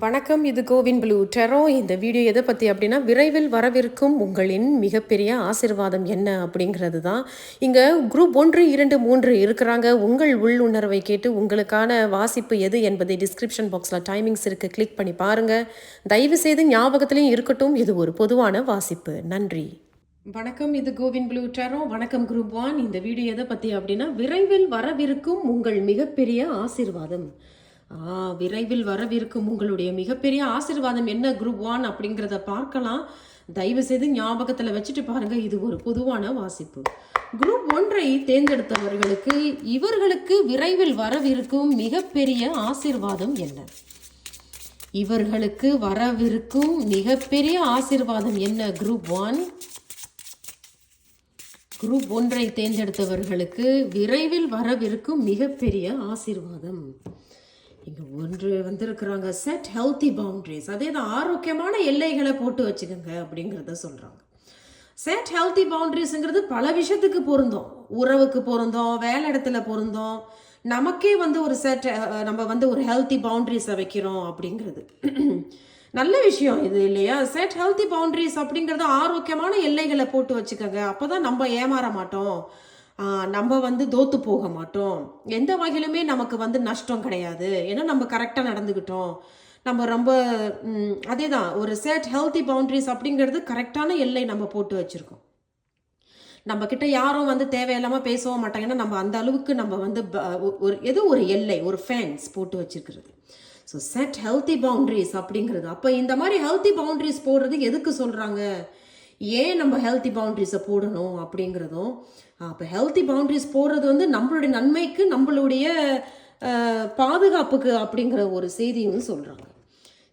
வணக்கம் இது CoWIN blue டெரோ. இந்த வீடியோ எதை பற்றி அப்படின்னா விரைவில் வரவிருக்கும் உங்களின் மிகப்பெரிய ஆசிர்வாதம் என்ன அப்படிங்கிறது தான் இங்கே குரூப் ஒன்று இரண்டு மூன்று இருக்கிறாங்க. உங்கள் உள்ளுணர்வை கேட்டு உங்களுக்கான வாசிப்பு எது என்பதை டிஸ்கிரிப்ஷன் பாக்ஸில் டைமிங்ஸ் இருக்குது கிளிக் பண்ணி பாருங்கள் தயவு செய்து ஞாபகத்திலையும் இருக்கட்டும். இது ஒரு பொதுவான வாசிப்பு. நன்றி. வணக்கம் இது கோவின் ப்ளூ டெரோ. வணக்கம் குரூப் ஒன் இந்த வீடியோ எதை பற்றி அப்படின்னா விரைவில் வரவிருக்கும் உங்கள் மிகப்பெரிய ஆசிர்வாதம். விரைவில் வரவிருக்கும் உங்களுடைய மிகப்பெரிய ஆசிர்வாதம் என்ன குரூப் ஒன் அப்படிங்கிறத பார்க்கலாம். தயவு செய்து ஞாபகத்தில் வச்சுட்டு பாருங்க இது ஒரு பொதுவான வாசிப்பு. குரூப் ஒன்றை தேர்ந்தெடுத்தவர்களுக்கு இவர்களுக்கு விரைவில் வரவிருக்கும் மிகப்பெரிய ஆசீர்வாதம் என்ன? இவர்களுக்கு வரவிருக்கும் மிகப்பெரிய ஆசிர்வாதம் என்ன குரூப் ஒன் குரூப் ஒன்றை தேர்ந்தெடுத்தவர்களுக்கு விரைவில் வரவிருக்கும் மிகப்பெரிய ஆசீர்வாதம். இங்கே ஒன்று வந்திருக்கிறாங்க. செட் ஹெல்த்தி பவுண்ட்ரிஸ் அதே தான் ஆரோக்கியமான எல்லைகளை போட்டு வச்சுக்கோங்க அப்படிங்கிறத சொல்கிறாங்க செட் ஹெல்த்தி பவுண்ட்ரிஸுங்கிறது பல விஷயத்துக்கு பொருந்தோம். உறவுக்கு பொருந்தோம் வேலை இடத்துல பொருந்தோம். நமக்கே வந்து ஒரு செட் நம்ம வந்து ஒரு ஹெல்த்தி பவுண்ட்ரிஸை வைக்கிறோம் அப்படிங்கிறது. நல்ல விஷயம் இது இல்லையா? செட் ஹெல்த்தி பவுண்ட்ரிஸ் அப்படிங்கிறது ஆரோக்கியமான எல்லைகளை போட்டு வச்சுக்கோங்க. அப்போ தான் நம்ம ஏமாற மாட்டோம். நம்ம வந்து தோத்து போக மாட்டோம். எந்த வகையிலுமே நமக்கு வந்து நஷ்டம் கிடையாது. ஏன்னா நம்ம கரெக்டாக நடந்துக்கிட்டோம் நம்ம ரொம்ப அதே தான் ஒரு செட் ஹெல்த்தி பவுண்ட்ரிஸ் அப்படிங்கிறது கரெக்டான எல்லை நம்ம போட்டு வச்சுருக்கோம். நம்ம கிட்ட யாரும் வந்து தேவையில்லாமல் பேசவும் மாட்டாங்க. ஏன்னா நம்ம அந்த அளவுக்கு நம்ம வந்து ப- ஒரு எது ஒரு எல்லை ஒரு ஃபேன்ஸ் போட்டு வச்சுருக்கிறது. ஸோ செட் ஹெல்த்தி பவுண்ட்ரிஸ் அப்படிங்கிறது. அப்போ இந்த மாதிரி ஹெல்த்தி பவுண்ட்ரிஸ் போடுறது எதுக்கு சொல்கிறாங்க ஏன் நம்ம ஹெல்த்தி பவுண்ட்ரிஸை போடணும் அப்படிங்கிறதும் அப்போ ஹெல்த்தி பவுண்டரிஸ் போடுறது வந்து நம்மளுடைய நன்மைக்கு நம்மளுடைய பாதுகாப்புக்கு அப்படிங்கிற ஒரு செய்தியும் சொல்கிறாங்க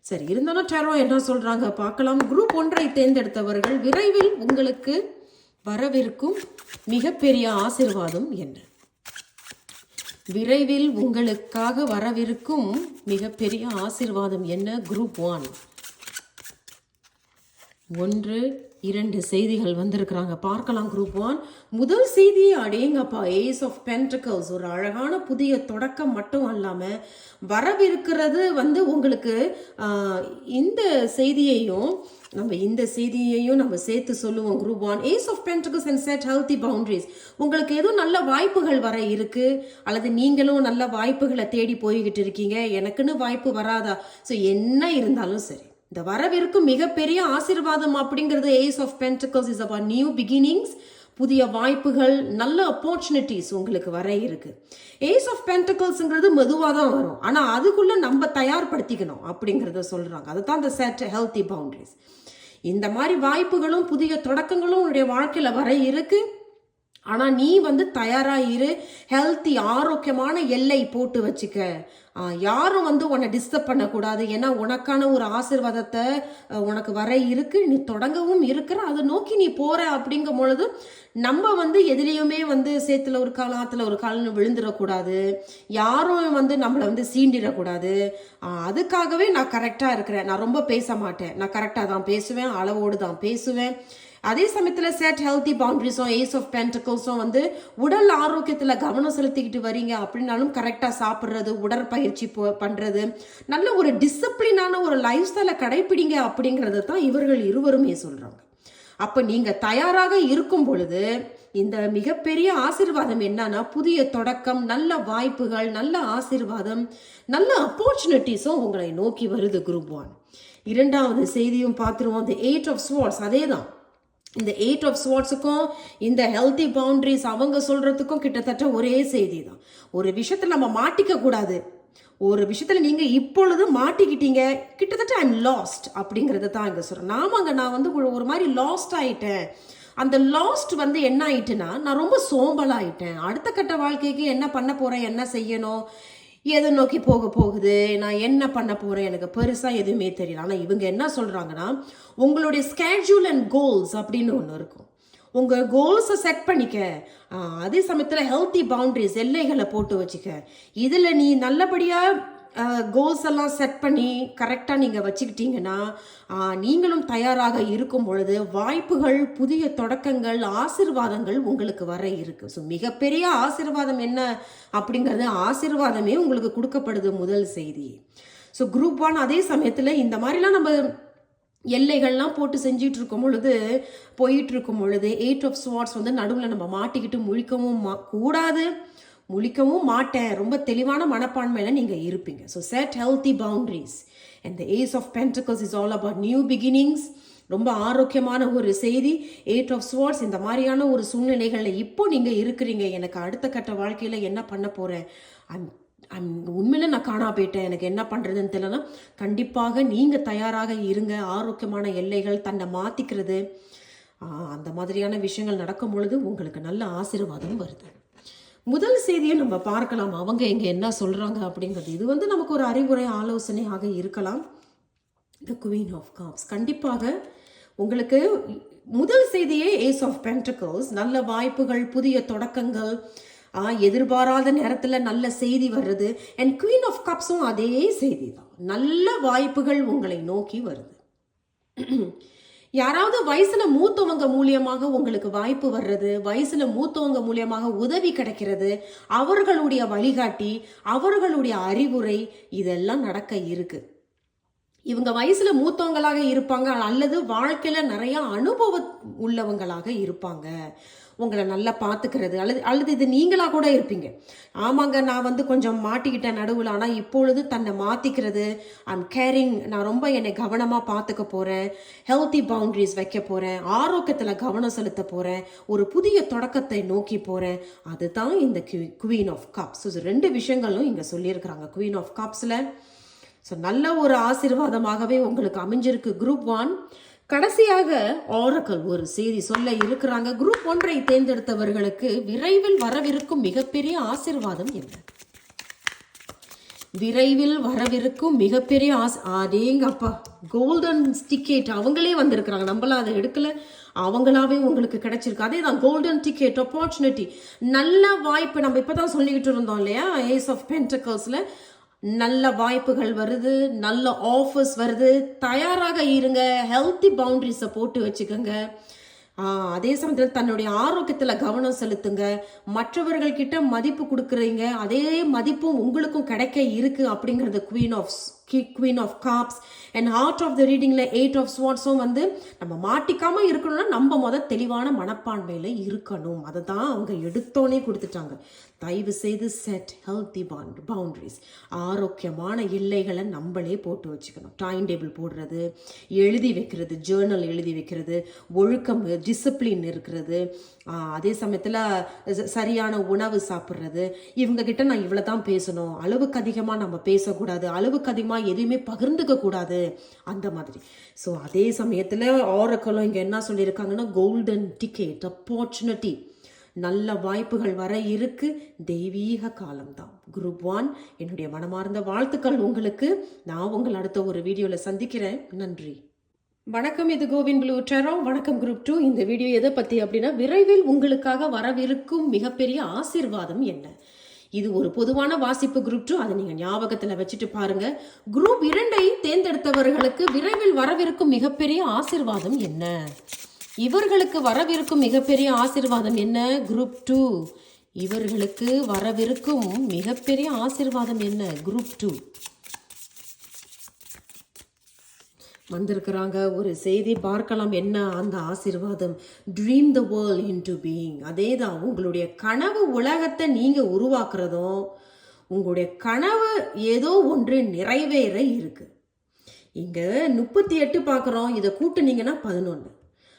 சரி இருந்தாலும் டெரோ என்ன சொல்கிறாங்க பார்க்கலாம். குரூப் ஒன்றை தேர்ந்தெடுத்தவர்கள் விரைவில் உங்களுக்கு வரவிருக்கும் மிகப்பெரிய ஆசிர்வாதம் என்ன? விரைவில் உங்களுக்காக வரவிருக்கும் மிகப்பெரிய ஆசிர்வாதம் என்ன? குரூப் ஒன் ஒன்று இரண்டு செய்திகள் வந்திருக்கிறாங்க. பார்க்கலாம் குரூப் ஒன் முதல் செய்தி அடேங்கப்பா. ஏஸ் ஆஃப் பென்ட்ரிகல்ஸ் ஒரு அழகான புதிய தொடக்கம் மட்டும் அல்லாமல் வரவிருக்கிறது வந்து உங்களுக்கு இந்த செய்தியையும் நம்ம இந்த செய்தியையும் நம்ம சேர்த்து சொல்லுவோம் group one ace of pentacles and set healthy boundaries உங்களுக்கு எதுவும் நல்ல வாய்ப்புகள் வர இருக்கு அல்லது நீங்களும் நல்ல வாய்ப்புகளை தேடி போய்கிட்டு இருக்கீங்க. எனக்குன்னு வாய்ப்பு வராதா? ஸோ என்ன இருந்தாலும் சரி. இந்த வரவிருக்கும் மிகப்பெரிய ஆசீர்வாதம் அப்படிங்கிறது ace of pentacles is about new beginnings புதிய வாய்ப்புகள் நல்ல அப்போர்ச்சுனிட்டிஸ் உங்களுக்கு வர இருக்கு. ஏஸ் ஆஃப் பென்டிகல்ஸ்ங்கிறது மெதுவாக தான் வரும். ஆனால் அதுக்குள்ள நம்ம தயார்படுத்திக்கணும் அப்படிங்கிறத சொல்கிறாங்க அதுதான் இந்த செட் ஹெல்த்தி பவுண்ட்ரிஸ் இந்த மாதிரி வாய்ப்புகளும் புதிய தொடக்கங்களும் உன்னுடைய வாழ்க்கையில் வர இருக்குது ஆனால் நீ வந்து தயாராக இரு. ஹெல்த்தி ஆரோக்கியமான எல்லை போட்டு வச்சுக்க. யாரும் வந்து உன்னை டிஸ்டர்ப் பண்ணக்கூடாது. ஏன்னா உனக்கான ஒரு ஆசீர்வாதத்தை உனக்கு வர இருக்கு. நீ தொடங்கவும் இருக்கிற. அதை நோக்கி நீ போற அப்படிங்கும் பொழுது நம்ம வந்து எதுலேயுமே வந்து சேத்துல ஒரு கால் ஆற்றுல ஒரு கால்னு விழுந்துடக்கூடாது யாரும் வந்து நம்மளை வந்து சீண்டிடக்கூடாது. அதுக்காகவே நான் கரெக்டாக இருக்கிறேன். நான் ரொம்ப பேச மாட்டேன். நான் கரெக்டாக தான் பேசுவேன். அளவோடு தான் பேசுவேன். அதே சமயத்தில் செட் ஹெல்த்தி பவுண்டரிஸும் ஏஸ் ஆஃப் பென்டக்கல்ஸும் வந்து உடல் ஆரோக்கியத்தில் கவனம் செலுத்திக்கிட்டு வரீங்க அப்படின்னாலும் கரெக்டாக சாப்பிட்றது உடற்பயிற்சி போ- பண்ணுறது நல்ல ஒரு டிசிப்ளினான ஒரு லைஃப் ஸ்டைலை கடைப்பிடிங்க அப்படிங்கிறத தான் இவர்கள் இருவருமே சொல்கிறாங்க அப்போ நீங்கள் தயாராக இருக்கும் பொழுது இந்த மிகப்பெரிய ஆசிர்வாதம் என்னன்னா புதிய தொடக்கம் நல்ல வாய்ப்புகள் நல்ல ஆசிர்வாதம் நல்ல ஆப்பர்ச்சுனிட்டிஸும் உங்களை நோக்கி வருது குரூப் ஒன். இரண்டாவது செய்தியும் பார்த்துருவோம் அந்த எயிட் ஆஃப் ஸ்வார்ட்ஸ் அதே தான் இந்த எயிட் ஆஃப் ஸ்வாட்ஸுக்கும் இந்த ஹெல்த்தி பவுண்ட்ரிஸ் அவங்க சொல்கிறதுக்கும் கிட்டத்தட்ட ஒரே செய்தி தான் ஒரு விஷயத்தில் நம்ம மாட்டிக்க கூடாது. ஒரு விஷயத்தில் நீங்கள் இப்பொழுது மாட்டிக்கிட்டீங்க கிட்டத்தட்ட ஐம் லாஸ்ட் அப்படிங்கிறத தான் இங்கே சொல்கிறேன் நாமங்க நான் வந்து ஒரு- ஒரு மாதிரி லாஸ்ட் ஆயிட்டேன். அந்த லாஸ்ட் வந்து என்ன ஆயிட்டுன்னா நான் ரொம்ப சோம்பலாயிட்டேன். அடுத்த கட்ட வாழ்க்கைக்கு என்ன பண்ண போகிறேன் என்ன செய்யணும்? எதை நோக்கி போக போகுது? நான் என்ன பண்ண போகிறேன் எனக்கு பெருசாக எதுவுமே தெரியல. ஆனால் இவங்க என்ன சொல்கிறாங்கன்னா உங்களுடைய ஸ்கேட்யூல் அண்ட் கோல்ஸ் அப்படின்னு ஒன்று இருக்கும். உங்கள் கோல்ஸை செட் பண்ணிக்க. அதே சமயத்தில் ஹெல்த்தி பவுண்ட்ரிஸ் எல்லைகளை போட்டு வச்சுக்க. இதில் நீ நல்லபடியாக கோல்ஸ் எல்லாம் செட் பண்ணி கரெக்டாக நீங்கள் வச்சுக்கிட்டீங்கன்னா நீங்களும் தயாராக இருக்கும் பொழுது வாய்ப்புகள் புதிய தொடக்கங்கள் ஆசிர்வாதங்கள் உங்களுக்கு வர இருக்கு. ஸோ மிகப்பெரிய ஆசிர்வாதம் என்ன அப்படிங்கிறது ஆசிர்வாதமே உங்களுக்கு கொடுக்கப்படுது முதல் செய்தி. ஸோ குரூப் ஒன் அதே சமயத்தில் இந்த மாதிரிலாம் நம்ம எல்லைகள்லாம் போட்டு செஞ்சிட்டு இருக்கும் பொழுது போயிட்டு இருக்கும் பொழுது எயிட் ஆஃப் ஸ்வாட்ஸ் வந்து நடுவில் நம்ம மாட்டிக்கிட்டு முழிக்கவும் மா கூடாது. முழிக்கவும் மாட்டேன். ரொம்ப தெளிவான மனப்பான்மையில் நீங்கள் இருப்பீங்க. So set healthy boundaries and the ace of pentacles is all about new beginnings ரொம்ப ஆரோக்கியமான ஒரு செய்தி. எயிட் ஆஃப் ஸ்வார்ட்ஸ் இந்த மாதிரியான ஒரு சூழ்நிலைகளில் இப்போ நீங்கள் இருக்கிறீங்க. எனக்கு அடுத்த கட்ட வாழ்க்கையில் என்ன பண்ண போகிறேன் ஐம் ஐம் உண்மையில நான் காணா போயிட்டேன். எனக்கு என்ன பண்ணுறதுன்னு தெரியலனா கண்டிப்பாக நீங்கள் தயாராக இருங்க. ஆரோக்கியமான எல்லைகள் தன்னை மாற்றிக்கிறது அந்த மாதிரியான விஷயங்கள் நடக்கும் பொழுது உங்களுக்கு நல்ல ஆசீர்வாதம் வருது. முதல் செய்தியை நம்ம பார்க்கலாம். அவங்க இங்கே என்ன சொல்கிறாங்க அப்படிங்கிறது. இது வந்து நமக்கு ஒரு அறிவுரை ஆலோசனையாக இருக்கலாம். த குவீன் ஆஃப் காப்ஸ் கண்டிப்பாக உங்களுக்கு முதல் செய்தியே ஏஸ் ஆஃப் பென்டக்கல்ஸ் நல்ல வாய்ப்புகள் புதிய தொடக்கங்கள் எதிர்பாராத நேரத்தில் நல்ல செய்தி வர்றது. அண்ட் குவீன் ஆஃப் கப்ஸும் அதே செய்தி தான் நல்ல வாய்ப்புகள் உங்களை நோக்கி வருது. யாராவது வயசுல மூத்தவங்க மூலியமாக உங்களுக்கு வாய்ப்பு வர்றது வயசுல மூத்தவங்க மூலியமாக உதவி கிடைக்கிறது அவர்களுடைய வழிகாட்டி அவர்களுடைய அறிவுரை இதெல்லாம் நடக்க இருக்கு. இவங்க வயசுல மூத்தவங்களாக இருப்பாங்க அல்லது வாழ்க்கையில நிறைய அனுபவம் உள்ளவங்களாக இருப்பாங்க. உங்களை நல்லா பார்த்துக்கிறது. அல்லது அல்லது இது நீங்களாக கூட இருப்பீங்க. ஆமாங்க நான் வந்து கொஞ்சம் மாட்டிக்கிட்டேன் நடுவில். ஆனால் இப்பொழுது தன்னை மாற்றிக்கிறது ஐம் கேரிங் நான் ரொம்ப என்னை கவனமாக பார்த்துக்க போகிறேன் ஹெல்த்தி பவுண்ட்ரிஸ் வைக்க போகிறேன் ஆரோக்கியத்தில் கவனம் செலுத்த போகிறேன் ஒரு புதிய தொடக்கத்தை நோக்கி போகிறேன் அதுதான் இந்த குவீன் ஆஃப் கப்ஸ் ரெண்டு விஷயங்களும் இங்கே சொல்லியிருக்கிறாங்க. குவீன் ஆஃப் கப்ஸில் ஸோ நல்ல ஒரு ஆசீர்வாதமாகவே உங்களுக்கு அமைஞ்சிருக்கு. குரூப் ஒன் கடைசியாக ஆரக்கல் ஒரு செய்தி சொல்ல இருக்கிறாங்க. குரூப் ஒன்றை தேர்ந்தெடுத்தவர்களுக்கு விரைவில் வரவிருக்கும் மிகப்பெரிய ஆசீர்வாதம் என்ன? விரைவில் வரவிருக்கும் மிகப்பெரிய ஆஸ் அடேங்கப்பா கோல்டன் டிக்கெட் அவங்களே வந்திருக்கிறாங்க. நம்மளாம் அதை எடுக்கல. அவங்களாவே உங்களுக்கு கிடைச்சிருக்கு. அதே தான் கோல்டன் டிக்கெட் ஆப்பர்ச்சுனிட்டி நல்ல வாய்ப்பு. நம்ம இப்போ தான் சொல்லிக்கிட்டு இருந்தோம் இல்லையா? ஏஸ் ஆஃப் பென்டக்கல்ஸில் நல்ல வாய்ப்புகள் வருது நல்ல ஆஃபர்ஸ் வருது. தயாராக இருங்க ஹெல்த்தி பவுண்ட்ரிஸை போட்டு வச்சுக்கோங்க. அதே சமயத்தில் தன்னுடைய ஆரோக்கியத்தில் கவனம் செலுத்துங்க. மற்றவர்கள்கிட்ட மதிப்பு கொடுக்குறீங்க அதே மதிப்பும் உங்களுக்கும் கிடைக்க இருக்குது அப்படிங்கிறது queen of queen of cops and heart of the ரீடிங்கில் eight of ஸ்வாட்ஸும் வந்து நம்ம மாட்டிக்காமல் இருக்கணும்னா நம்ம முத தெளிவான மனப்பான்மையில் இருக்கணும். அதை தான் அவங்க எடுத்தோன்னே கொடுத்துட்டாங்க. தயவு செய்து செட் ஹெல்த்தி பவுண்ட் பவுண்டரிஸ் ஆரோக்கியமான எல்லைகளை நம்மளே போட்டு வச்சுக்கணும். டைம் டேபிள் போடுறது எழுதி வைக்கிறது ஜேர்னல் எழுதி வைக்கிறது ஒழுக்கம் டிசிப்ளின் இருக்கிறது அதே சமயத்தில் சரியான உணவு சாப்பிட்றது. இவங்க கிட்ட நான் இவ்வளோ தான் பேசணும். அளவுக்கு அதிகமாக நம்ம பேசக்கூடாது. அளவுக்கு அதிகமாக எதுவுமே பகிர்ந்துக்க கூடாது. அந்த மாதிரி. ஸோ அதே சமயத்தில் ஆரக்கலும் இங்கே என்ன சொல்லியிருக்காங்கன்னா கோல்டன் டிக்கெட் ஆப்பர்ச்சுனிட்டி நல்ல வாய்ப்புகள் வர இருக்கு. தெய்வீக காலம்தான் குரூப் ஒன் என்னுடைய மனமார்ந்த வாழ்த்துக்கள் உங்களுக்கு. நான் உங்கள் அடுத்த ஒரு வீடியோவில் சந்திக்கிறேன். நன்றி. வணக்கம் இது கோவின் ப்ளூ டெரோ. வணக்கம் குரூப் டூ. இந்த வீடியோ எதை பற்றி அப்படின்னா விரைவில் உங்களுக்காக வரவிருக்கும் மிகப்பெரிய ஆசீர்வாதம் என்ன? இது ஒரு பொதுவான வாசிப்பு குரூப் டூ. அதை நீங்கள் ஞாபகத்தில் வச்சுட்டு பாருங்க. குரூப் இரண்டை தேர்ந்தெடுத்தவர்களுக்கு விரைவில் வரவிருக்கும் மிகப்பெரிய ஆசீர்வாதம் என்ன? இவர்களுக்கு வரவிருக்கும் மிகப்பெரிய ஆசீர்வாதம் என்ன? Group two. இவர்களுக்கு வரவிருக்கும் மிகப்பெரிய ஆசீர்வாதம் என்ன? Group two. வந்திருக்கிறாங்க. ஒரு செய்தி பார்க்கலாம். என்ன? அந்த ஆசீர்வாதம். Dream the world into being அதே தான் உங்களுடைய கனவு உலகத்தை நீங்கள் உருவாக்குறதும் உங்களுடைய கனவு ஏதோ ஒன்று நிறைவேற இருக்கு. இங்கே முப்பத்தி எட்டு பார்க்குறோம். இதை கூட்டுனீங்கன்னா பதினொன்று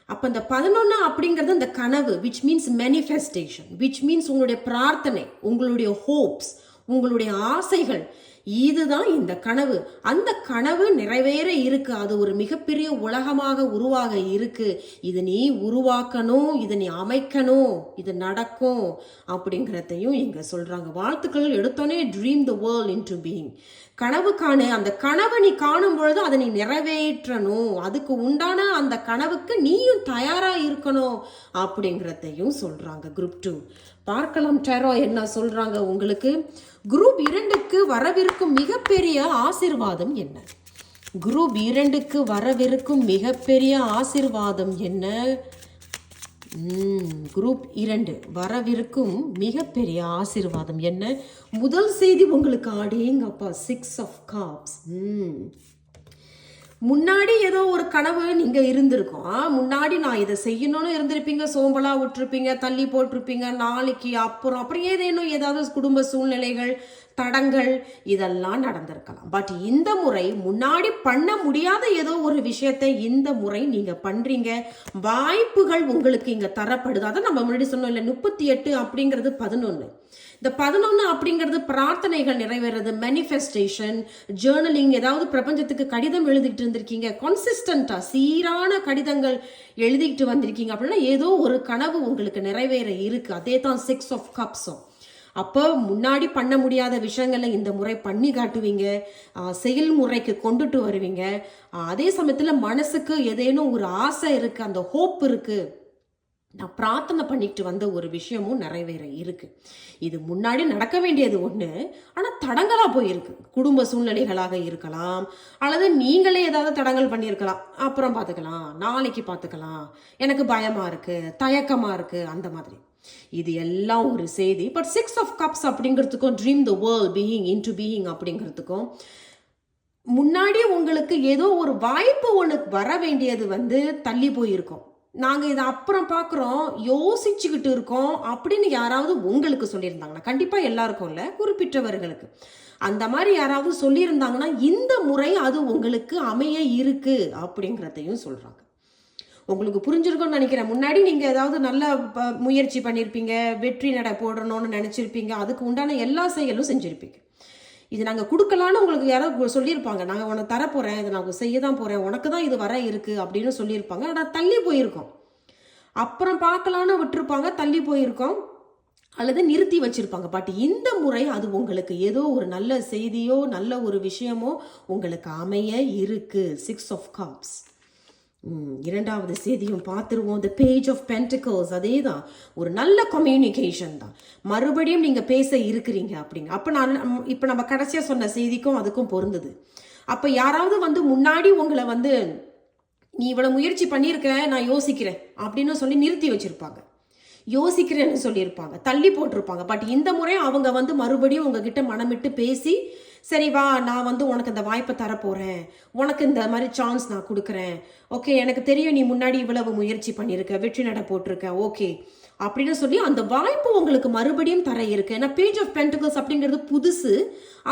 அப்போ இந்த பதினொன்று அப்படிங்கிறது அந்த கனவு which means manifestation which means உங்களுடைய பிரார்த்தனை உங்களுடைய ஹோப்ஸ் உங்களுடைய ஆசைகள் இதுதான் இந்த கனவு. அந்த கனவு நிறைவேற இருக்கு. அது ஒரு மிகப்பெரிய உலகமாக உருவாக இருக்கு. இது நீ உருவாக்கணும் இதை நீ அமைக்கணும் இது நடக்கும் அப்படிங்கிறதையும் இங்க சொல்றாங்க. வாழ்த்துக்கள் எடுத்தோன்னே dream the world into being கனவு காணு. அந்த கனவை நீ காணும் பொழுது அதை நீ நிறைவேற்றணும். அதுக்கு உண்டான அந்த கனவுக்கு நீயும் தயாரா இருக்கணும் அப்படிங்கிறதையும் சொல்றாங்க. குரூப் டூ பார்க்கலாம் டெரோ என்ன சொல்றாங்க உங்களுக்கு? குரூப் இரண்டுக்கு வரவிருக்கும் மிகப்பெரிய ஆசிர்வாதம் என்ன? குரூப் இரண்டுக்கு வரவிருக்கும் மிகப்பெரிய ஆசிர்வாதம் என்ன? குரூப் இரண்டு வரவிருக்கும் மிகப்பெரிய ஆசீர்வாதம் என்ன? முதல் செய்தி உங்களுக்கு ஆடேங்கப்பா சிக்ஸ் ஆஃப் காப்ஸ் முன்னாடி ஏதோ ஒரு கனவு நீங்க இருந்திருக்கும். முன்னாடி நான் இதை செய்யணும்னு இருந்திருப்பீங்க சோம்பலா விட்டுருப்பீங்க தள்ளி போட்டிருப்பீங்க நாளைக்கு அப்புறம் அப்புறம் ஏதேனும் ஏதாவது குடும்ப சூழ்நிலைகள் தடங்கள் இதெல்லாம் நடந்திருக்கலாம். பட் இந்த முறை முன்னாடி பண்ண முடியாத ஏதோ ஒரு விஷயத்தை இந்த முறை நீங்க பண்றீங்க. வாய்ப்புகள் உங்களுக்கு இங்க தரப்படுது. அதை நம்ம முன்னாடி சொன்னோம் இல்லை முப்பத்தி எட்டு அப்படிங்கிறது பதினொன்று இந்த பதினொன்று அப்படிங்கிறது பிரார்த்தனைகள் நிறைவேறது மேனிஃபெஸ்டேஷன் ஜேர்னலிங் ஏதாவது பிரபஞ்சத்துக்கு கடிதம் எழுதிட்டு இருந்திருக்கீங்க கன்சிஸ்டண்டா சீரான கடிதங்கள் எழுதிக்கிட்டு வந்திருக்கீங்க அப்படின்னா ஏதோ ஒரு கனவு உங்களுக்கு நிறைவேற இருக்குது அதே தான் சிக்ஸ் ஆஃப் கப்ஸும் அப்போ முன்னாடி பண்ண முடியாத விஷயங்களை இந்த முறை பண்ணி காட்டுவீங்க செயல்முறைக்கு கொண்டுட்டு வருவீங்க. அதே சமயத்தில் மனசுக்கு ஏதேனும் ஒரு ஆசை இருக்குது அந்த ஹோப் இருக்குது நான் பிரார்த்தனை பண்ணிட்டு வந்த ஒரு விஷயமும் நிறைவேற இருக்கு. இது முன்னாடி நடக்க வேண்டியது ஒன்று ஆனால் தடங்களா போயிருக்கு. குடும்ப சூழ்நிலைகளாக இருக்கலாம் அல்லது நீங்களே ஏதாவது தடங்கள் பண்ணியிருக்கலாம் அப்புறம் பார்த்துக்கலாம் நாளைக்கு பார்த்துக்கலாம். எனக்கு பயமா இருக்கு தயக்கமா இருக்கு அந்த மாதிரி. இது எல்லாம் ஒரு செய்தி. But six of cups அப்படிங்கிறதுக்கும் dream the world being into being அப்படிங்கிறதுக்கும் முன்னாடி உங்களுக்கு ஏதோ ஒரு வாய்ப்பு ஒன்று வர வேண்டியது வந்து தள்ளி போயிருக்கோம். நாங்கள் இதை அப்புறம் பார்க்குறோம் யோசிச்சுக்கிட்டு இருக்கோம் அப்படின்னு யாராவது உங்களுக்கு சொல்லியிருந்தாங்கன்னா கண்டிப்பாக எல்லாருக்கும் இல்லை குறிப்பிட்டவர்களுக்கு. அந்த மாதிரி யாராவது சொல்லியிருந்தாங்கன்னா இந்த முறை அது உங்களுக்கு அமைய இருக்கு அப்படிங்கிறதையும் சொல்கிறாங்க உங்களுக்கு புரிஞ்சிருக்கும்னு நினைக்கிறேன். முன்னாடி நீங்கள் ஏதாவது நல்ல ப- முயற்சி பண்ணியிருப்பீங்க வெற்றி நடை போடணும்னு நினச்சிருப்பீங்க அதுக்கு உண்டான எல்லா செயலும் செஞ்சுருப்பீங்க. இது நாங்கள் கொடுக்கலான்னு உங்களுக்கு யாரோ சொல்லியிருப்பாங்க. நாங்கள் உனக்கு தரப்போகிறேன் இதை நான் செய்ய தான் போகிறேன் உனக்கு தான் இது வர இருக்குது அப்படின்னு சொல்லியிருப்பாங்க. ஆனால் தள்ளி போயிருக்கோம். அப்புறம் பார்க்கலான்னு விட்டுருப்பாங்க தள்ளி போயிருக்கோம். அல்லது நிறுத்தி வச்சிருப்பாங்க. பட் இந்த முறை அது உங்களுக்கு ஏதோ ஒரு நல்ல செய்தியோ நல்ல ஒரு விஷயமோ உங்களுக்கு அமைய இருக்கு. சிக்ஸ் ஆஃப் காப்ஸ் இரண்டாவது செய்தியும் பார்த்துருவோம். த பேஜ் ஆஃப் பென்டிகல்ஸ் அதே தான் ஒரு நல்ல கம்யூனிகேஷன் தான். மறுபடியும் நீங்கள் பேச இருக்கிறீங்க அப்படிங்க. அப்போ நான் இப்போ நம்ம கடைசியாக சொன்ன செய்திக்கும் அதுக்கும் பொருந்தது. அப்போ யாராவது வந்து முன்னாடி உங்களை வந்து நீ இவ்வளோ முயற்சி பண்ணியிருக்க நான் யோசிக்கிறேன் அப்படின்னு சொல்லி நிறுத்தி வச்சுருப்பாங்க. யோசிக்கிறேன்னு சொல்லியிருப்பாங்க. தள்ளி போட்டிருப்பாங்க. பட் இந்த முறை அவங்க வந்து மறுபடியும் உங்ககிட்ட மனமிட்டு பேசி சரி வா நான் வந்து உனக்கு இந்த வாய்ப்பை தரப்போகிறேன் உனக்கு இந்த மாதிரி சான்ஸ் நான் கொடுக்குறேன். ஓகே எனக்கு தெரியும் நீ முன்னாடி இவ்வளவு முயற்சி பண்ணியிருக்க வெற்றி நட போட்டிருக்க. ஓகே அப்படின்னு சொல்லி அந்த வாய்ப்பு உங்களுக்கு மறுபடியும் தர இருக்கு. ஏன்னா பேஜ் ஆஃப் பென்டிகல்ஸ் அப்படிங்கிறது புதுசு.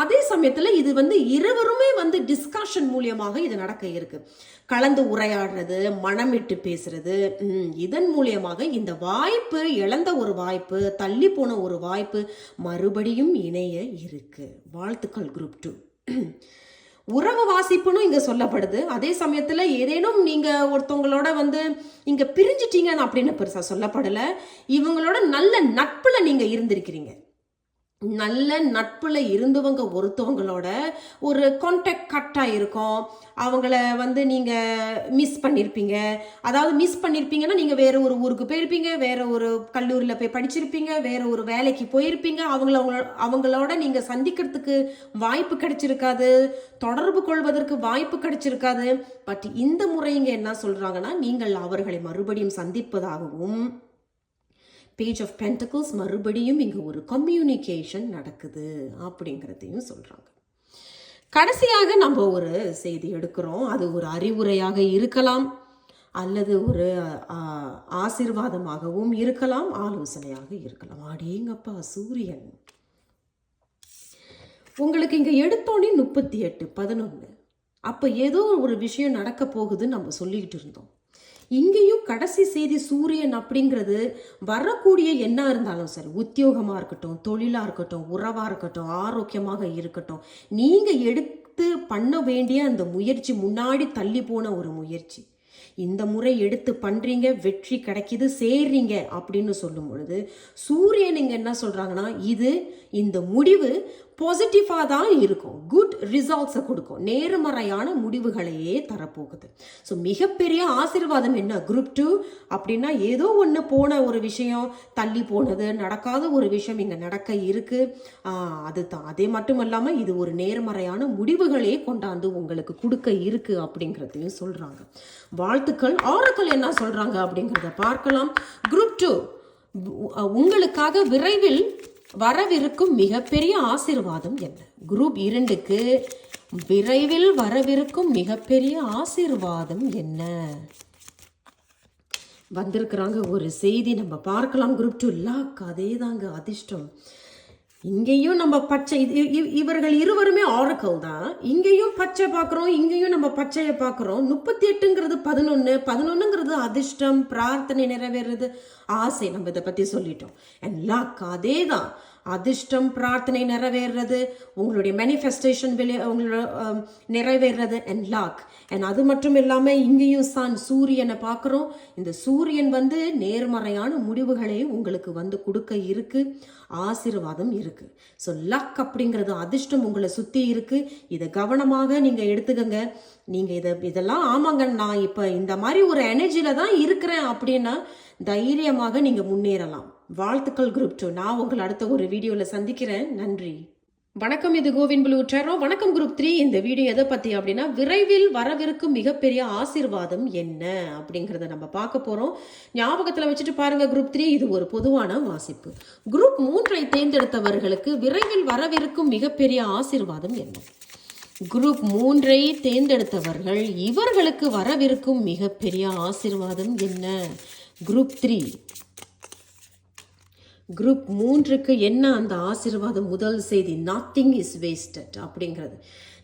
அதே சமயத்தில் இது வந்து இருவருமே வந்து டிஸ்கஷன் மூலியமாக இது நடக்க இருக்கு. கலந்து உரையாடுறது மனமிட்டு பேசுறது இதன் மூலியமாக இந்த வாய்ப்பு இழந்த ஒரு வாய்ப்பு தள்ளி போன ஒரு வாய்ப்பு மறுபடியும் இணைய இருக்கு. வாழ்த்துக்கள் குரூப் டூ உறவு வாசிப்புன்னு இங்கே சொல்லப்படுது. அதே சமயத்தில் ஏதேனும் நீங்கள் ஒருத்தவங்களோட வந்து இங்கே பிரிஞ்சிட்டீங்கன்னு அப்படின்னு பெருசாக சொல்லப்படல. இவங்களோட நல்ல நட்பில் நீங்கள் இருந்திருக்கிறீங்க. நல்ல நட்பில் இருந்தவங்க ஒருத்தவங்களோட ஒரு கான்டாக்ட் கட்டாக இருக்கும். அவங்கள வந்து நீங்கள் மிஸ் பண்ணியிருப்பீங்க அதாவது மிஸ் பண்ணியிருப்பீங்கன்னா நீங்கள் வேறு ஒரு ஊருக்கு போயிருப்பீங்க வேறு ஒரு கல்லூரியில் போய் படிச்சிருப்பீங்க வேறு ஒரு வேலைக்கு போயிருப்பீங்க. அவங்கள அவங்களோட அவங்களோட நீங்கள் சந்திக்கிறதுக்கு வாய்ப்பு கிடைச்சிருக்காது. தொடர்பு கொள்வதற்கு வாய்ப்பு கிடைச்சிருக்காது. பட் இந்த முறைங்க என்ன சொல்கிறாங்கன்னா நீங்கள் அவர்களை மறுபடியும் சந்திப்பதாகவும் பேஜ் ஆஃப் பென்டக்கிள்ஸ் மறுபடியும் இங்கே ஒரு கம்யூனிகேஷன் நடக்குது அப்படிங்கிறதையும் சொல்கிறாங்க கடைசியாக நம்ம ஒரு செய்தி எடுக்கிறோம். அது ஒரு அறிவுரையாக இருக்கலாம். அல்லது ஒரு ஆசிர்வாதமாகவும் ஆசீர்வாதமாகவும் இருக்கலாம். ஆலோசனையாக இருக்கலாம். அடேங்கப்பா சூரியன். உங்களுக்கு இங்கே எடுத்தோடனே முப்பத்தி எட்டு பதினொன்று அப்போ ஏதோ ஒரு விஷயம் நடக்க போகுதுன்னு நம்ம சொல்லிக்கிட்டு இருந்தோம். இங்கேயும் கடைசி செய்தி சூரியன் அப்படிங்கிறது வரக்கூடிய என்ன இருந்தாலும் சரி உத்தியோகமாக இருக்கட்டும் தொழிலாக இருக்கட்டும் உறவாக இருக்கட்டும் ஆரோக்கியமாக இருக்கட்டும் நீங்கள் எடுத்து பண்ண வேண்டிய அந்த முயற்சி முன்னாடி தள்ளி போன ஒரு முயற்சி. இந்த முறை எடுத்து பண்ணுறீங்க வெற்றி கிடைக்கிது சேர்றீங்க அப்படின்னு சொல்லும் பொழுது சூரியன் இங்கே என்ன சொல்கிறாங்கன்னா இது இந்த முடிவு பாசிட்டிவாக தான் இருக்கும். குட் ரிசல்ட்ஸை கொடுக்கும். நேர்மறையான முடிவுகளையே தரப்போகுது. ஸோ மிகப்பெரிய ஆசீர்வாதம் என்ன? குரூப் டூ அப்படின்னா ஏதோ ஒன்று போன ஒரு விஷயம் தள்ளி போனது நடக்காத ஒரு விஷயம் இங்கே நடக்க இருக்கு. அதுதான் அதே மட்டும் இல்லாமல் இது ஒரு நேர்மறையான முடிவுகளே கொண்டாந்து உங்களுக்கு கொடுக்க இருக்கு அப்படிங்கிறதையும் சொல்கிறாங்க வாழ்த்து வாழ்த்துக்கள் ஆரக்கள் என்ன சொல்கிறாங்க அப்படிங்கிறத பார்க்கலாம். குரூப் டூ உங்களுக்காக விரைவில் வரவிருக்கும் மிகப்பெரிய ஆசீர்வாதம் என்ன? குரூப் இரண்டுக்கு விரைவில் வரவிருக்கும் மிகப்பெரிய ஆசீர்வாதம் என்ன? வந்திருக்கிறாங்க ஒரு செய்தி நம்ம பார்க்கலாம். குரூப் டூ லாக் அதே தாங்க அதிர்ஷ்டம். இங்கேயும் நம்ம பச்சை இது- இவர்கள் இருவருமே ஆரக்கல் தான். இங்கேயும் பச்சை பார்க்குறோம் இங்கேயும் நம்ம பச்சையை பார்க்குறோம். முப்பத்தி எட்டுங்கிறது பதினொன்று பதினொன்றுங்கிறது அதிர்ஷ்டம் பிரார்த்தனை நிறைவேறது ஆசை. நம்ம இதை பற்றி சொல்லிட்டோம். அண்ட் லக் அதே தான் அதிர்ஷ்டம் பிரார்த்தனை நிறைவேறது உங்களுடைய மேனிஃபெஸ்டேஷன் வெளியே உங்களோட நிறைவேறது அண்ட் லாக் அண்ட் அது மட்டும் இல்லாமல் இங்கேயும் சான் சூரியனை பார்க்குறோம். இந்த சூரியன் வந்து நேர்மறையான முடிவுகளை உங்களுக்கு வந்து கொடுக்க இருக்கு. ஆசீர்வாதம் இருக்கு. ஸோ லக் அப்படிங்கிறது அதிர்ஷ்டம் உங்களை சுற்றி இருக்கு. இதை கவனமாக நீங்கள் எடுத்துக்கங்க. நீங்கள் இதை இதெல்லாம் ஆமாங்க நான் இப்போ இந்த மாதிரி ஒரு எனர்ஜியில் தான் இருக்கிறேன் அப்படின்னா தைரியமாக நீங்கள் முன்னேறலாம். வாழ்த்துக்கள் குரூப் டூ நான் உங்களை அடுத்த ஒரு வீடியோவில் சந்திக்கிறேன். நன்றி. வணக்கம் இது கோவின் புலு உற்றாரோ வணக்கம் குரூப் த்ரீ இந்த வீடியோ எதை பற்றி அப்படின்னா விரைவில் வரவிருக்கும் மிகப்பெரிய ஆசீர்வாதம் என்ன அப்படிங்கிறத நம்ம பார்க்க போகிறோம் ஞாபகத்தில் வச்சுட்டு பாருங்கள் குரூப் த்ரீ இது ஒரு பொதுவான வாசிப்பு. குரூப் மூன்றை தேர்ந்தெடுத்தவர்களுக்கு விரைவில் வரவிருக்கும் மிகப்பெரிய ஆசீர்வாதம் என்ன? குரூப் மூன்றை தேர்ந்தெடுத்தவர்கள் இவர்களுக்கு வரவிருக்கும் மிகப்பெரிய ஆசீர்வாதம் என்ன? குரூப் த்ரீ குரூப் மூன்றுக்கு என்ன அந்த ஆசீர்வாதம் முதல் செய்தி? நத்திங் இஸ் வேஸ்டட் அப்படிங்கிறது.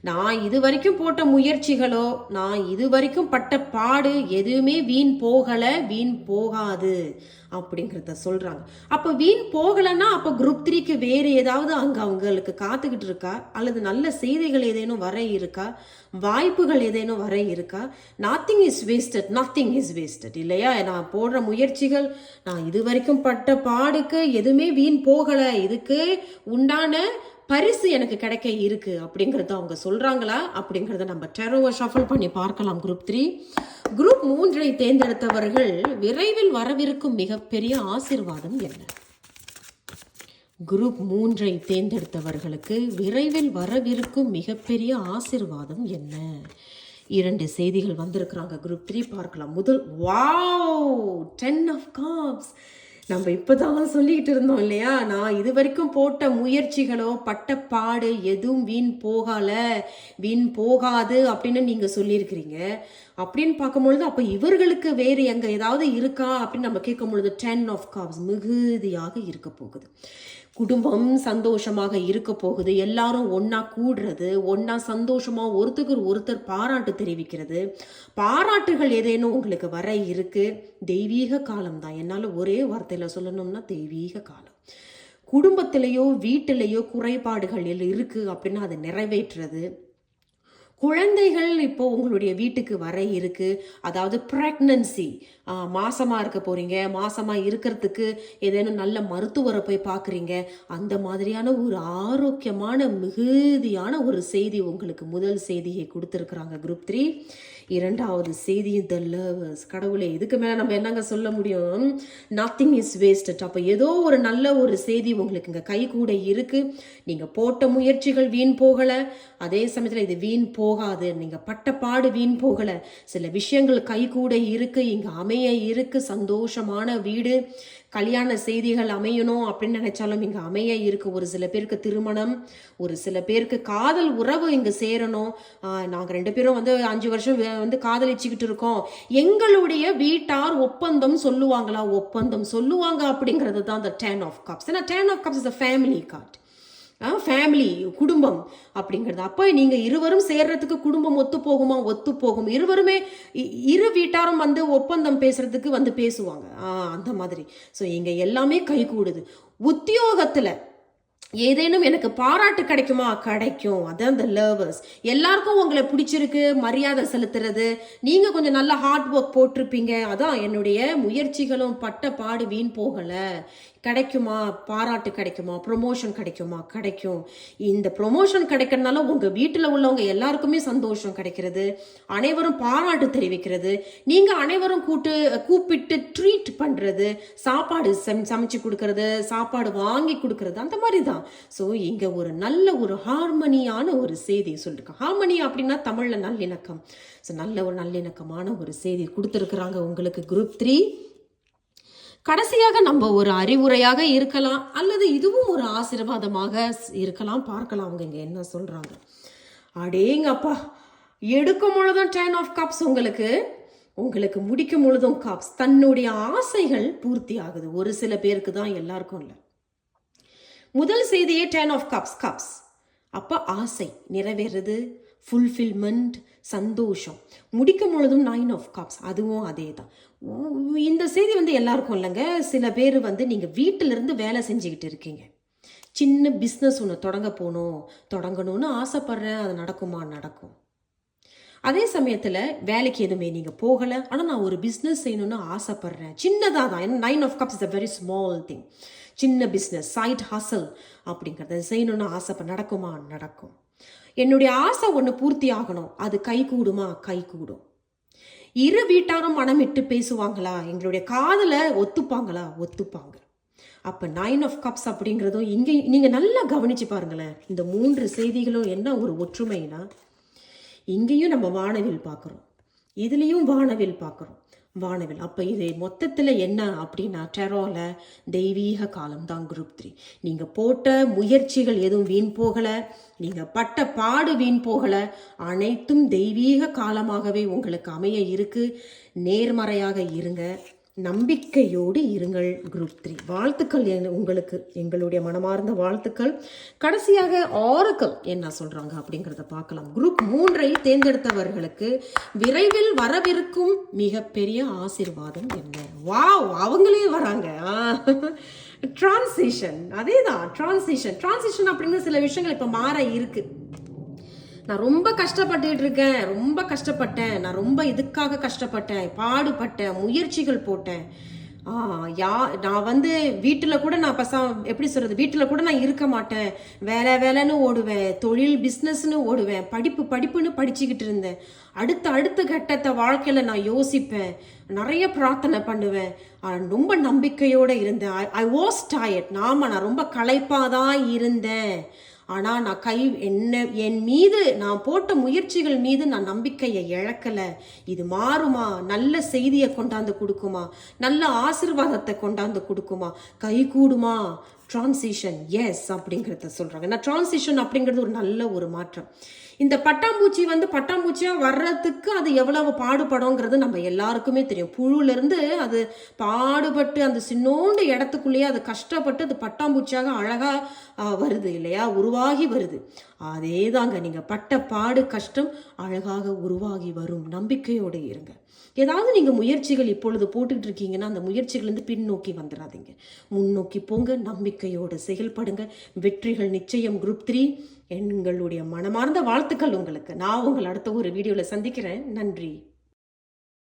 நான் இது வரைக்கும் போட்ட முயற்சிகளோ நான் இது வரைக்கும் பட்ட பாடு எதுவுமே வீண் போகலை வீண் போகாது அப்படிங்கிறத சொல்கிறாங்க அப்போ வீண் போகலைன்னா அப்போ குரூப் த்ரீக்கு வேறு ஏதாவது அங்கே அவங்களுக்கு காத்துக்கிட்டு இருக்கா? அல்லது நல்ல செய்திகள் ஏதேனும் வர இருக்கா? வாய்ப்புகள் ஏதேனும் வர இருக்கா? Nothing is wasted nothing is wasted இல்லையா? நான் போடுற முயற்சிகள் நான் இது வரைக்கும் பட்ட பாடுக்கு எதுவுமே வீண் போகலை இதுக்கு உண்டான பரிசு எனக்கு கிடைக்க இருக்கு அப்படிங்கறத அவங்க சொல்றாங்களா அப்படிங்கறத நம்ம டெரோவை ஷஃபல் பண்ணி பார்க்கலாம் குரூப் த்ரீ குரூப் மூன்றை தேர்ந்தெடுத்தவர்கள் விரைவில் வரவிருக்கும் மிகப்பெரிய ஆசிர்வாதம் என்ன? குரூப் மூன்றை தேர்ந்தெடுத்தவர்களுக்கு விரைவில் வரவிருக்கும் மிகப்பெரிய ஆசிர்வாதம் என்ன? இரண்டு செய்திகள் வந்திருக்கிறாங்க. குரூப் த்ரீ பார்க்கலாம். முதல் வாவ் டென் ஆஃப் காப்ஸ் நம்ம இப்போதான் சொல்லிக்கிட்டு இருந்தோம் இல்லையா? நான் இது வரைக்கும் போட்ட முயற்சிகளோ பட்ட பாடு எதுவும் வீண் போகலை வீண் போகாது அப்படின்னு நீங்கள் சொல்லியிருக்கிறீங்க. அப்படின்னு பார்க்கும்பொழுது அப்போ இவர்களுக்கு வேறு எங்கே ஏதாவது இருக்கா? அப்படின்னு நம்ம கேட்கும் பொழுது டென் ஆஃப் காப்ஸ் மிகுதியாக இருக்க போகுது. குடும்பம் சந்தோஷமாக இருக்க போகுது. எல்லாரும் ஒண்ணா கூடுறது ஒன்றா சந்தோஷமா ஒருத்தருக்கு ஒருத்தர் பாராட்டு தெரிவிக்கிறது. பாராட்டுகள் ஏதேனும் உங்களுக்கு வர இருக்கு. தெய்வீக காலம் தான். என்னால் ஒரே வார்த்தையில சொல்லணும்னா தெய்வீக காலம். குடும்பத்திலேயோ வீட்டிலேயோ குறைபாடுகள் இருக்கு அப்படின்னா அதை நிறைவேற்றுறது. குழந்தைகள் இப்போ உங்களுடைய வீட்டுக்கு வர இருக்கு. அதாவது ப்ரெக்னன்சி மாசமா இருக்க போறீங்க. மாசமா இருக்கிறதுக்கு ஏதேனும் நல்ல மருத்துவரை போய் பார்க்குறீங்க அந்த மாதிரியான ஒரு ஆரோக்கியமான மிகுதியான ஒரு செய்தி உங்களுக்கு முதல் செய்தியை கொடுத்துருக்குறாங்க குரூப் த்ரீ இரண்டாவது செய்தி த லவர்ஸ் கடவுளே இதுக்கு மேலே நம்ம என்னங்க சொல்ல முடியும்? நத்திங் இஸ் வேஸ்டட் அப்போ ஏதோ ஒரு நல்ல ஒரு செய்தி உங்களுக்கு இங்கே கை கூட இருக்குது நீங்கள் போட்ட முயற்சிகள் வீண் போகலை. அதே சமயத்தில் இது வீண் போகாது. நீங்கள் பட்ட பாடு வீண் போகலை. சில விஷயங்கள் கை கூட இருக்குது இங்கே அமைய இருக்குது சந்தோஷமான வீடு. கல்யாண செய்திகள் அமையணும் அப்படின்னு நினைச்சாலும் இங்க அமைய இருக்கு. ஒரு சில பேருக்கு திருமணம் ஒரு சில பேருக்கு காதல் உறவு இங்க சேரணும். நாங்கள் நாங்க ரெண்டு பேரும் வந்து அஞ்சு வருஷம் வே- வந்து காதலிச்சுக்கிட்டு இருக்கோம். எங்களுடைய வீட்டார் ஒப்பந்தம் சொல்லுவாங்களா? ஒப்பந்தம் சொல்லுவாங்க அப்படிங்கிறது தான் அந்த டேன் ஆஃப் கப்ஸ் ஏன்னா ten of cups is a family card family குடும்பம் அப்படிங்கிறது. அப்போ நீங்கள் இருவரும் சேர்றதுக்கு குடும்பம் ஒத்து போகுமா? ஒத்து போகும். இருவருமே இ- இரு வீட்டாரும் வந்து ஒப்பந்தம் பேசுறதுக்கு வந்து பேசுவாங்க. ஆ, அந்த மாதிரி. ஸோ இங்கே எல்லாமே கைகூடுது உத்தியோகத்தில் ஏதேனும் எனக்கு பாராட்டு கிடைக்குமா? கிடைக்கும். அதான் இந்த லவர்ஸ் எல்லாருக்கும் உங்களை பிடிச்சிருக்கு மரியாதை செலுத்துறது. நீங்கள் கொஞ்சம் நல்ல ஹார்ட் ஒர்க் போட்டிருப்பீங்க. அதான் என்னுடைய முயற்சிகளும் பட்ட பாடு வீண் போகலை. கிடைக்குமா? பாராட்டு கிடைக்குமா? ப்ரொமோஷன் கிடைக்குமா? கிடைக்கும். இந்த ப்ரொமோஷன் கிடைக்கிறதுனால உங்கள் வீட்டில் உள்ளவங்க எல்லாருக்குமே சந்தோஷம் கிடைக்கிறது. அனைவரும் பாராட்டு தெரிவிக்கிறது. நீங்கள் அனைவரும் கூட்டு கூப்பிட்டு ட்ரீட் பண்ணுறது சாப்பாடு சம்- சமைச்சு கொடுக்கறது. சாப்பாடு வாங்கி கொடுக்கறது. அந்த மாதிரி தான் ஸோ இங்கே ஒரு நல்ல ஒரு ஹார்மனியான ஒரு செய்தி சொல்லியிருக்கோம் ஹார்மனி அப்படின்னா தமிழில் நல்லிணக்கம். ஸோ நல்ல ஒரு நல்லிணக்கமான ஒரு செய்தி கொடுத்துருக்குறாங்க உங்களுக்கு குரூப் த்ரீ கடைசியாக நம்ம ஒரு அறிவுரையாக இருக்கலாம் அல்லது இதுவும் ஒரு ஆசீர்வாதமாக ஸ்- இருக்கலாம். பார்க்கலாம் அவங்க இங்கே என்ன சொல்கிறாங்க அடேங்கப்பா எடுக்கும் பொழுதும் டென் ஆஃப் கப்ஸ் உங்களுக்கு உங்களுக்கு முடிக்கும் பொழுதும் கப்ஸ் தன்னுடைய ஆசைகள் பூர்த்தி ஆகுது. ஒரு சில பேருக்கு தான் எல்லாருக்கும் இல்லை. முதல் செய்தியே டென் ஆஃப் கப்ஸ் கப்ஸ் அப்போ ஆசை நிறைவேறுது. ஃபுல்ஃபில்மெண்ட் சந்தோஷம். முடிக்கும் பொழுதும் நைன் ஆஃப் கப்ஸ் அதுவும் அதே தான் இந்த செய்தி வந்து எல்லாருக்கும் இல்லைங்க. சில பேர் வந்து நீங்கள் வீட்டிலிருந்து வேலை செஞ்சுக்கிட்டு இருக்கீங்க. சின்ன பிஸ்னஸ் ஒன்று தொடங்க போகணும் தொடங்கணும்னு ஆசைப்பட்றேன் அது நடக்குமா? நடக்கும். அதே சமயத்தில் வேலைக்கு எதுவுமே நீங்கள் போகலை. ஆனால் நான் ஒரு பிஸ்னஸ் செய்யணும்னு ஆசைப்பட்றேன். சின்னதாக தான் ஏன்னா nine of cups is a very small thing சின்ன பிஸ்னஸ் சைட் ஹசல் அப்படிங்கிறத செய்யணும்னு ஆசைப்ப நடக்குமா? நடக்கும். என்னுடைய ஆசை ஒன்று பூர்த்தி ஆகணும். அது கை கூடுமா? கை கூடும். இரு வீட்டாரும் மனமிட்டு பேசுவாங்களா? எங்களுடைய காதலை ஒத்துப்பாங்களா? ஒத்துப்பாங்க. அப்போ நைன் ஆஃப் கப்ஸ் அப்படிங்கிறதும் இங்கே நீங்கள் நல்லா கவனித்து பாருங்களேன். இந்த மூன்று செய்திகளும் என்ன ஒரு ஒற்றுமைனா இங்கேயும் நம்ம வானவில் பார்க்குறோம். இதுலேயும் வானவில் பார்க்குறோம். வானவில். அப்போ இது மொத்தத்தில் என்ன அப்படின்னா டெரோவில் தெய்வீக காலம் தான் குரூப் த்ரீ நீங்கள் போட்ட முயற்சிகள் எதுவும் வீண் போகலை. நீங்கள் பட்ட பாடு வீண் போகலை. அனைத்தும் தெய்வீக காலமாகவே உங்களுக்கு அமைய இருக்கு. நேர்மறையாக இருங்க. நம்பிக்கையோடு இருங்கள் குரூப் த்ரீ வாழ்த்துக்கள் என் உங்களுக்கு எங்களுடைய மனமார்ந்த வாழ்த்துக்கள். கடைசியாக ஆரக்கல் என்ன சொல்கிறாங்க அப்படிங்கிறத பார்க்கலாம். குரூப் மூன்றை தேர்ந்தெடுத்தவர்களுக்கு விரைவில் வரவிருக்கும் மிகப்பெரிய ஆசீர்வாதம் என்ன? வாவ் அவங்களே வராங்க. டிரான்சிஷன் அதே தான் டிரான்சிஷன் டிரான்சிஷன் அப்படிங்கிற சில விஷயங்கள் இப்போ மாற இருக்கு. நான் ரொம்ப கஷ்டப்பட்டுக்கிட்டு இருக்கேன் ரொம்ப கஷ்டப்பட்டேன் நான் ரொம்ப இதுக்காக கஷ்டப்பட்டேன் பாடுபட்டேன் முயற்சிகள் போட்டேன். ஆ யா நான் வந்து வீட்டில் கூட நான் பசா எப்படி சொல்கிறது வீட்டில் கூட நான் இருக்க மாட்டேன். வேலை வேலைன்னு ஓடுவேன் தொழில் பிஸ்னஸ்னு ஓடுவேன் படிப்பு படிப்புன்னு படிச்சுக்கிட்டு இருந்தேன். அடுத்த அடுத்த கட்டத்தை வாழ்க்கையில் நான் யோசிப்பேன். நிறைய பிரார்த்தனை பண்ணுவேன். ரொம்ப நம்பிக்கையோடு இருந்தேன். ஐ வாஸ் டயர்ட் நாம நான் ரொம்ப களைப்பாக தான் இருந்தேன். ஆனால் நான் கை என்ன என் மீது நான் போட்ட முயற்சிகள் மீது நான் நம்பிக்கையை இழக்கலை. இது மாறுமா? நல்ல செய்தியை கொண்டாந்து கொடுக்குமா? நல்ல ஆசிர்வாதத்தை கொண்டாந்து கொடுக்குமா? கை கூடுமா? டிரான்சிஷன் எஸ் அப்படிங்கிறத சொல்கிறாங்க நான் டிரான்சிஷன் அப்படிங்கிறது ஒரு நல்ல ஒரு மாற்றம். இந்த பட்டாம்பூச்சி வந்து பட்டாம்பூச்சியாக வர்றதுக்கு அது எவ்வளவு பாடுபடுங்கிறது நம்ம எல்லாருக்குமே தெரியும். புழுலேருந்து அது பாடுபட்டு அந்த சின்னோண்டு இடத்துக்குள்ளேயே அது கஷ்டப்பட்டு அது பட்டாம்பூச்சியாக அழகாக வருது இல்லையா? உருவாகி வருது. அதே தாங்க நீங்கள் பட்ட பாடு கஷ்டம் அழகாக உருவாகி வரும். நம்பிக்கையோடு இருங்க. ஏதாவது நீங்கள் முயற்சிகள் இப்பொழுது போட்டுக்கிட்டு இருக்கீங்கன்னா அந்த முயற்சிகள்லேருந்து பின்னோக்கி வந்துடாதீங்க முன்னோக்கி போங்க நம்பிக்கையோடு செயல்படுங்க. வெற்றிகள் நிச்சயம் குரூப் த்ரீ எங்களுடைய மனமார்ந்த வாழ்த்துக்கள் உங்களுக்கு. நான் உங்களை அடுத்த ஒரு வீடியோவில் சந்திக்கிறேன். நன்றி.